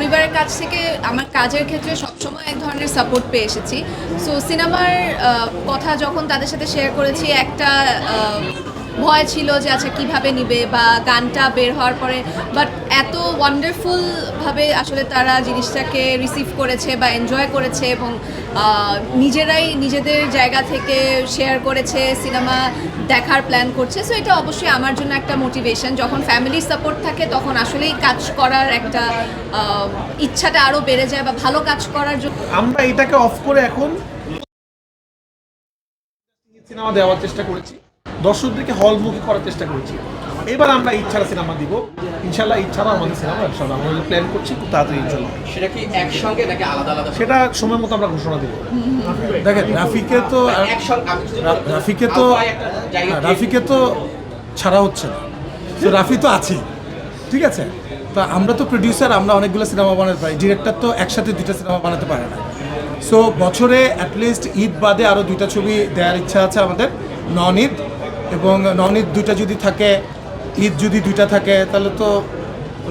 পরিবারের কাছ থেকে আমার কাজের ক্ষেত্রে সবসময় এক ধরনের সাপোর্ট পেয়ে এসেছি। সো সিনেমার কথা যখন তাদের সাথে শেয়ার করেছি, একটা ভয় ছিল যে আচ্ছা কীভাবে নিবে বা গানটা বের হওয়ার পরে বাট এত ওয়ান্ডারফুলভাবে আসলে তারা জিনিসটাকে রিসিভ করেছে বা এনজয় করেছে এবং নিজেরাই নিজেদের জায়গা থেকে শেয়ার করেছে সিনেমা দেখার প্ল্যান করছে। সো এটা অবশ্যই আমার জন্য একটা মোটিভেশন যখন ফ্যামিলির সাপোর্ট থাকে, তখন আসলেই কাজ করার একটা ইচ্ছাটা আরও বেড়ে যায় বা ভালো কাজ করার জন্য। আমরা এটাকে অফ করে এখন সিনেমা দেওয়ার চেষ্টা করেছি। দর্শকদেরকে হলমুখী করার চেষ্টা করেছি। এবার আমরা ইচ্ছারা সিনেমা দিব। ইনশাল্লাহ ইচ্ছারা আমাদের সিনেমা ইনশাল্লাহ আমরা প্ল্যান করছি খুব তাড়াতাড়ি ইনশাল্লাহ সেটা কি একসঙ্গে নাকি আলাদা আলাদা? সেটা সময় মতো আমরা ঘোষণা দিব। দেখেন রাফিকে তো রাফিকে তো হ্যাঁ, রাফিকে তো ছাড়া হচ্ছে না। তো রাফি তো আছেই। ঠিক আছে? তা আমরা তো প্রডিউসার আমরা অনেকগুলো সিনেমা বানাতে পারি। ডিরেক্টর তো একসাথে দুইটা সিনেমা বানাতে পারে না। সো বছরে অ্যাটলিস্ট ঈদ বাদে আরও দুইটা ছবি দেওয়ার ইচ্ছা আছে আমাদের। নন ঈদ এবং নন ঈদ দুইটা যদি থাকে ঈদ যদি দুইটা থাকে তাহলে তো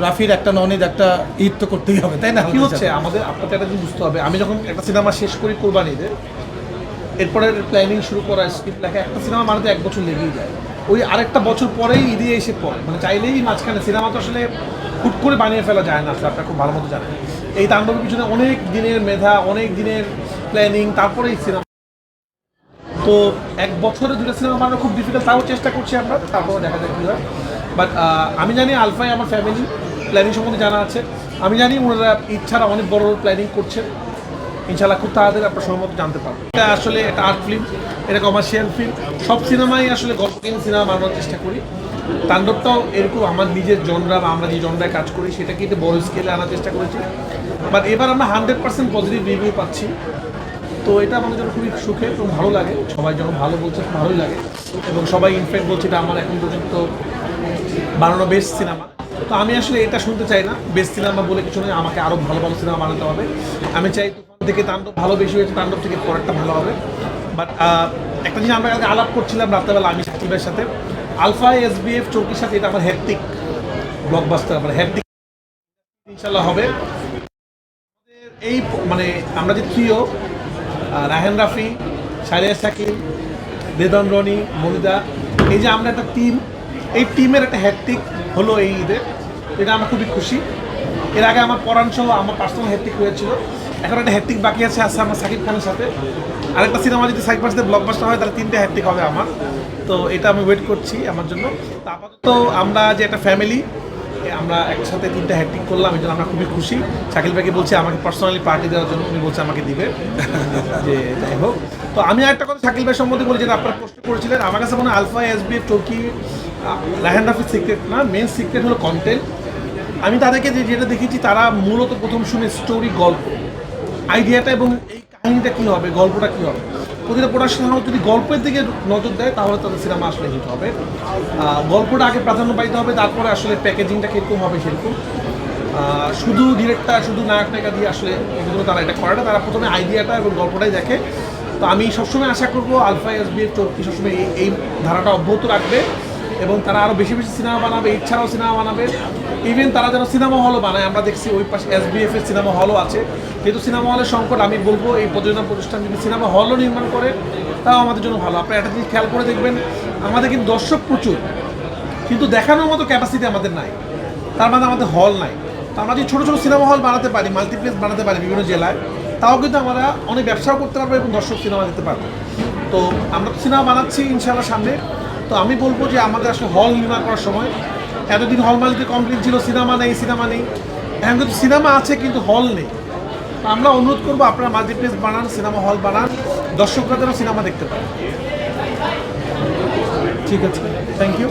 রাফির একটা নন ঈদ একটা ঈদ তো করতেই হবে তাই না? কি হচ্ছে? আমাদের আপনাকে একটা জিনিস বুঝতে হবে। আমি যখন একটা সিনেমা শেষ করি কোরবানিতে এরপরে প্ল্যানিং শুরু করা স্ক্রিপ্ট লেখা একটা সিনেমা বানাতে এক বছর লেগেই যায়। ওই আরেকটা বছর পরেই ঈদে এসে পড়ে। মানে চাইলেই মাঝখানে সিনেমা তো আসলে হুট করে বানিয়ে ফেলা যায় না আপনার খুব ভালো মতো জানেন। এই তাণ্ডবের পিছনে অনেক দিনের মেধা অনেক দিনের প্ল্যানিং তারপরে এই সিনেমা তো এক বছরে দুটো সিনেমা বানানো খুব ডিফিকাল্ট তাও চেষ্টা করছি আমরা তারপরে দেখা যাক কী হয়। বাট আমি জানি আলফাই আমার ফ্যামিলি প্ল্যানিং সম্বন্ধে জানা আছে। আমি জানি ওনারা ইচ্ছারা অনেক বড় প্ল্যানিং করছেন। ইনশাল্লাহ খুব তাড়াতাড়ি আপনার সময় মতো জানতে পারবেন এটা আসলে একটা আর্ট ফিল্ম এটা কমার্শিয়াল ফিল্ম সব সিনেমাই আসলে গল্পহীন সিনেমা বানানোর চেষ্টা করি। তাণ্ডবটাও এরকম আমার নিজের জনরা বা আমরা যে জনরায় কাজ করি, সেটাকে বড় স্কেলে আনার চেষ্টা করেছি। বাট এবার আমরা হান্ড্রেড পার্সেন্ট পজিটিভ রিভিউ পাচ্ছি। তো এটা আমাদের জন্য খুবই সুখে এবং ভালো লাগে। সবাই যখন ভালো বলছে, ভালোই লাগে। এবং সবাই ইনফ্যাক্ট বলছে এটা আমার এখন পর্যন্ত বানানো বেস্ট সিনেমা তো আমি আসলে এটা শুনতে চাই না। বেস্ট সিনেমা বলে কিছু নয় আমাকে আরও ভালো ভালো সিনেমা বানাতে হবে। আমি চাই তুফান থেকে তাণ্ডব, ভালো বেশি হয়েছে, তাণ্ডব থেকে পরেরটা ভালো হবে। বাট একটা জিনিস আমরা আলাপ করছিলাম রাত্রেবেলা আমি, সাকিবের সাথে। আলফা এস বি এফ চৌকির সাথে এটা আমার হ্যাপটিক ব্লকবাস্টার আমার হ্যাপটিক ইনশাল্লাহ হবে। এই মানে আমরা যে থ্রিও রাহেন রাফি, সারিয়া শাকিল, বেদন রনি, মনিদা। এই যে আমরা একটা টিম এই টিমের একটা হ্যাট্রিক হলো এই ঈদে। এটা আমরা খুবই খুশি। এর আগে আমার পরাণ সহ আমার পার্সোনাল হ্যাট্রিক হয়েছিল। এখন একটা হ্যাট্রিক বাকি আছে আছে আমার সাকিব খানের সাথে। আরেকটা সিনেমা যদি সাকিব খানের সাথে ব্লকবাস্টার হয়, তাহলে তিনটে হ্যাট্রিক হবে আমার। তো এটা আমি ওয়েট করছি আমার জন্য। আপাতত আমরা যে একটা ফ্যামিলি আমরা একসাথে তিনটা হ্যাট্রিক করলাম, এই জন্য আমরা খুবই খুশি। শাকিল ভাইকে বলছি আমাকে পার্সোনালি পার্টি দেওয়ার জন্য উনি বলছে আমাকে দিবে। যে যাই হোক। তো আমি একটা কথা শাকিল ভাই সম্বন্ধে বলি, যেটা আপনারা প্রশ্ন করেছিলেন। আমার কাছে মনে আলফা, এস বি, চৌকি রাহান সিক্রেট না মেন সিক্রেট হলো কন্টেন্ট আমি তাদেরকে যে যেটা দেখেছি, তারা মূলত প্রথম শুনে স্টোরি গল্প। আইডিয়াটা এবং এই কাহিনীটা কী হবে, গল্পটা কী হবে? প্রতিটা প্রোডাকশন হাউস যদি গল্পের দিকে নজর দেয়, তাহলে তাদের সিনেমা আসলে হিট হবে। গল্পটা আগে প্রাধান্য পাইতে হবে, তারপরে আসলে প্যাকেজিংটা কীরকম হবে সেরকম। শুধু ডিরেক্টর শুধু নায়ক নায়িকা দিয়ে আসলে এগুলো তারা এটা করে না, তারা প্রথমে আইডিয়াটা এবং গল্পটাই দেখে। তো আমি সবসময় আশা করব আলফা এস বি এর চৌকি সবসময় এই ধারাটা অব্যাহত রাখবে। এবং তারা আরও বেশি বেশি সিনেমা বানাবে, এছাড়াও সিনেমা বানাবে। ইভেন তারা যেন সিনেমা হলও বানায়, আমরা দেখছি ওই পাশে এস এর সিনেমা হলও আছে। যেহেতু সিনেমা হলের সংকট, আমি বলব এই প্রযোজনা প্রতিষ্ঠান যদি সিনেমা হলও নির্মাণ করে, তাও আমাদের জন্য ভালো। আপনারা একটা জিনিস খেয়াল করে দেখবেন, আমাদের কিন্তু দর্শক প্রচুর, কিন্তু দেখানোর মতো ক্যাপাসিটি আমাদের নাই। তার মানে আমাদের হল নাই। তো আমরা যদি ছোটো ছোটো সিনেমা হল বানাতে পারি মাল্টিপ্লেক্স বানাতে পারি বিভিন্ন জেলায়, তাও কিন্তু আমরা অনেক ব্যবসাও করতে পারব এবং দর্শক সিনেমা দিতে পারব। তো আমরা তো সিনেমা বানাচ্ছি ইনশাল্লাহ সামনে। তো আমি বলব যে আমাদের আসলে হল নির্মাণ করার সময় এতদিন হল মালিকের কমপ্লেন ছিল সিনেমা নেই সিনেমা নেই। এখন কিন্তু সিনেমা আছে, কিন্তু হল নেই। আমরা অনুরোধ করব আপনারা মাল্টিপ্লেক্স বানান সিনেমা হল বানান, দর্শকরা যেন সিনেমা দেখতে পারে। ঠিক আছে। Thank you